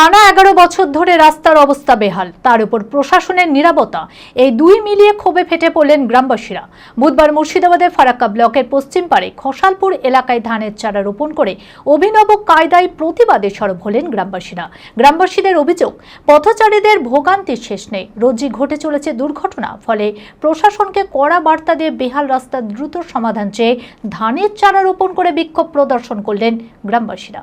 টানা এগারো বছর ধরে রাস্তার অবস্থা বেহাল। তার উপর প্রশাসনের নিরাপত্তা। এই দুই মিলিয়ে ক্ষোভে ফেটে পড়লেন গ্রামবাসীরা। বুধবার মুর্শিদাবাদের ফারাক্কা ব্লকের পশ্চিম পাড়ে খসালপুর এলাকায় ধানের চারা রোপণ করে অভিনব কায়দায় প্রতিবাদে সরব হলেন গ্রামবাসীরা। গ্রামবাসীদের অভিযোগ, পথচারীদের ভোগান্তির শেষ নেই। রোজই ঘটে চলেছে দুর্ঘটনা, ফলে প্রশাসনকে কড়া বার্তা দিয়ে বেহাল রাস্তার দ্রুত সমাধান চেয়ে ধানের চারা রোপণ করে বিক্ষোভ প্রদর্শন করলেন গ্রামবাসীরা।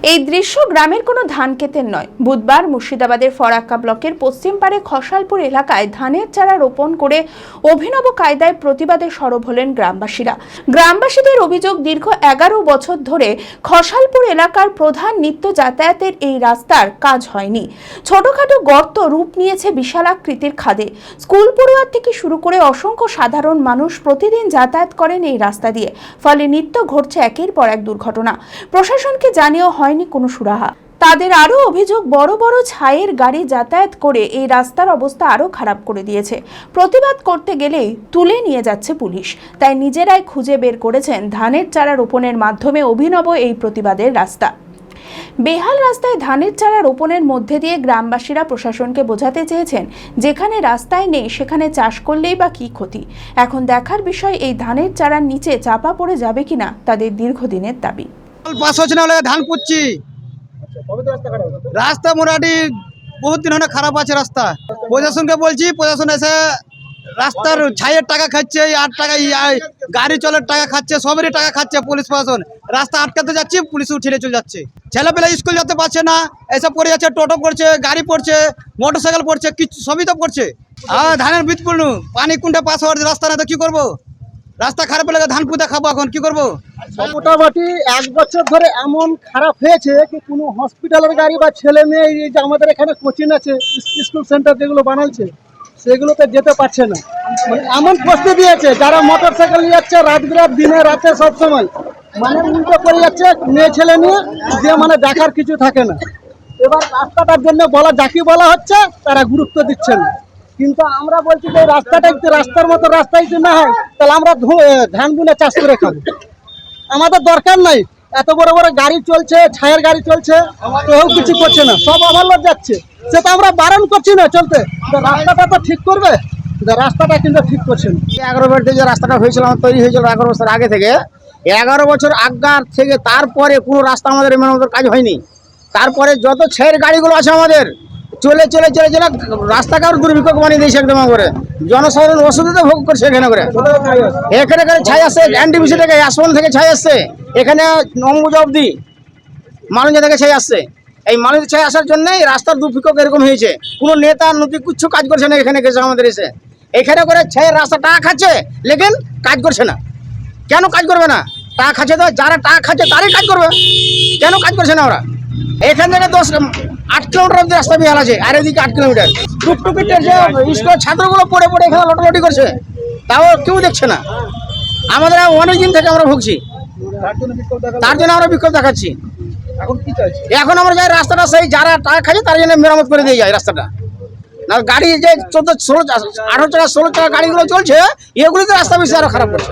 এই দৃশ্য গ্রামের কোনো ধান ক্ষেতের নয়। বুধবার মুর্শিদাবাদের ফরাক্কা ব্লকের পশ্চিম পাড়ে খসালপুর এলাকায় ধানের চারা রোপণ করে অভিনব কায়দায় প্রতিবাদে সরব হলেন গ্রামবাসীরা। গ্রামবাসীদের অভিযোগ, দীর্ঘ এগারো বছর ধরে খসালপুর এলাকার প্রধান নিত্য যাতায়াতের এই রাস্তার কাজ হয়নি। ছোটখাটো গর্ত রূপ নিয়েছে বিশালাকৃতির খাদে। স্কুল পড়ুয়ার থেকে শুরু করে অসংখ্য সাধারণ মানুষ প্রতিদিন যাতায়াত করেন এই রাস্তা দিয়ে। ফলে নিত্য ঘটছে একের পর এক দুর্ঘটনা। প্রশাসনকে জানিয়েও হয়নি কোনো সুরাহা। তাদের আরও অভিযোগ, বড় বড় ছায়ের গাড়ি যাতায়াত করে এই রাস্তার অবস্থা আরও খারাপ করে দিয়েছে। প্রতিবাদ করতে গেলেই তুলে নিয়ে যাচ্ছে পুলিশ। তাই নিজেরাই খুঁজে বের করেছেন ধানের চারা রোপণের মাধ্যমে অভিনব এই প্রতিবাদের রাস্তা। বেহাল রাস্তায় ধানের চারা রোপণের মধ্যে দিয়ে গ্রামবাসীরা প্রশাসনকে বোঝাতে চেয়েছেন, যেখানে রাস্তায় নেই সেখানে চাষ করলেই বা কী ক্ষতি। এখন দেখার বিষয়, এই ধানের চারার নিচে চাপা পড়ে যাবে কিনা, তাদের দীর্ঘদিনের দাবি। পাস হচ্ছে না ধান পুচ্ছি রাস্তা মোটামুটি বহুত দিন হলে খারাপ আছে রাস্তা। প্রশাসনকে বলছি, প্রশাসন এসে রাস্তার ছাইয়ের টাকা খাচ্ছে আট টাকা গাড়ি চলার টাকা খাচ্ছে, সবেরই টাকা খাচ্ছে পুলিশ প্রশাসন। রাস্তা আটকাতে যাচ্ছি পুলিশ উঠিয়ে চলে যাচ্ছে। ছেলেপেলে স্কুল যেতে পারছে না, এসব পড়ে যাচ্ছে, টোটো পড়ছে, গাড়ি পড়ছে মোটর সাইকেল পড়ছে কিছু সবই তো পড়ছে। আর ধানের বীজ পানি কোনটা পাস হওয়ার রাস্তা না তো কি করব? রাস্তা খারাপ হলে ধান পুঁতে খাব এখন, কি করব? মোটামুটি এক বছর ধরে এমন খারাপ হয়েছে কি কোনো হসপিটালের গাড়ি বা ছেলে মেয়ে যে আমাদের এখানে কোচিং আছে, স্কুল সেন্টার যেগুলো বানাচ্ছে সেগুলোতে যেতে পারছে না। মানে এমন পরিস্থিতি দিয়েছে, যারা মোটর সাইকেল নিয়ে যাচ্ছে রাত বিরাত, দিনে রাতে সবসময় মানে উল্টো করে যাচ্ছে মেয়ে ছেলে নিয়ে, যে মানে দেখার কিছু থাকে না। এবার রাস্তাটার জন্য বলা, যাকে বলা হচ্ছে, তারা গুরুত্ব দিচ্ছে না। কিন্তু আমরা বলছি যে রাস্তাটা যদি রাস্তার মতো, রাস্তায় যদি না হয়, তাহলে আমরা ধান বুনে চাষ করে খাব। আমাদের দরকার নাই। এত বড় বড় গাড়ি চলছে, ছায়ের গাড়ি চলছে, কেউ কিছু করছে না, সব ওভারলোড যাচ্ছে। সেটা আমরা বারণ করছি না চলতে। তো রাস্তাটা তো ঠিক করবে? রাস্তাটা কিন্তু ঠিক করছে না। এগারো বেডে যে রাস্তাটা হয়েছিল, আমার তৈরি হয়েছিল এগারো বছর আগে থেকে, এগারো বছর আগার থেকে তারপরে কোনো রাস্তা আমাদের এমন কাজ হয়নি। তারপরে যত ছের গাড়িগুলো আছে আমাদের চলে চলে চলে চলে রাস্তাকে আরও দুর্ভিক্ষ বানিয়ে দিয়েছে একদম করে জনসাধারণ অসুবিধা ভোগ করছে এখানে করে। এখানে এখানে ছাই আসছে এনটিপিসি থেকে আসন থেকে ছাই আসছে। এখানে অম্বুজা অব্দি মানুষ থেকে ছাই আসছে। এই মানুষ ছাই আসার জন্যই রাস্তার দুর্ভিক্ষ এরকম হয়েছে। কোনো নেতা নদী কিচ্ছু কাজ করছে না এখানে গেছে আমাদের এসে। এখানে করে ছায়ের রাস্তা টাকা খাচ্ছে, লেকিন কাজ করছে না। কেন কাজ করবে না? টাকা খাচ্ছে তো, যারা টাকা খাচ্ছে তারাই কাজ করবে। কেন কাজ করছে না ওরা? এখান থেকে দশ আট কিলোমিটার অব্দি রাস্তা বিহাল আছে আর এদিকে আট কিলোমিটার। টুকটুকি টেসে স্কুলের ছাত্রগুলো পড়ে পড়ে এখানে লটালটি করছে তাও কেউ দেখছে না। আমাদের অনেক দিন থেকে আমরা ভুগছি। তার জন্য আমরা বিক্ষোভ দেখাচ্ছি। এখন আমরা যাই রাস্তাটা সেই যারা টাকা খাচ্ছে তার জন্য মেরামত করে দিয়ে যায় রাস্তাটা। না গাড়ি যে চোদ্দ ষোলো আঠারো চাকা ষোলো চাকা গাড়িগুলো চলছে এগুলিতে রাস্তা বেশি আরও খারাপ করছে।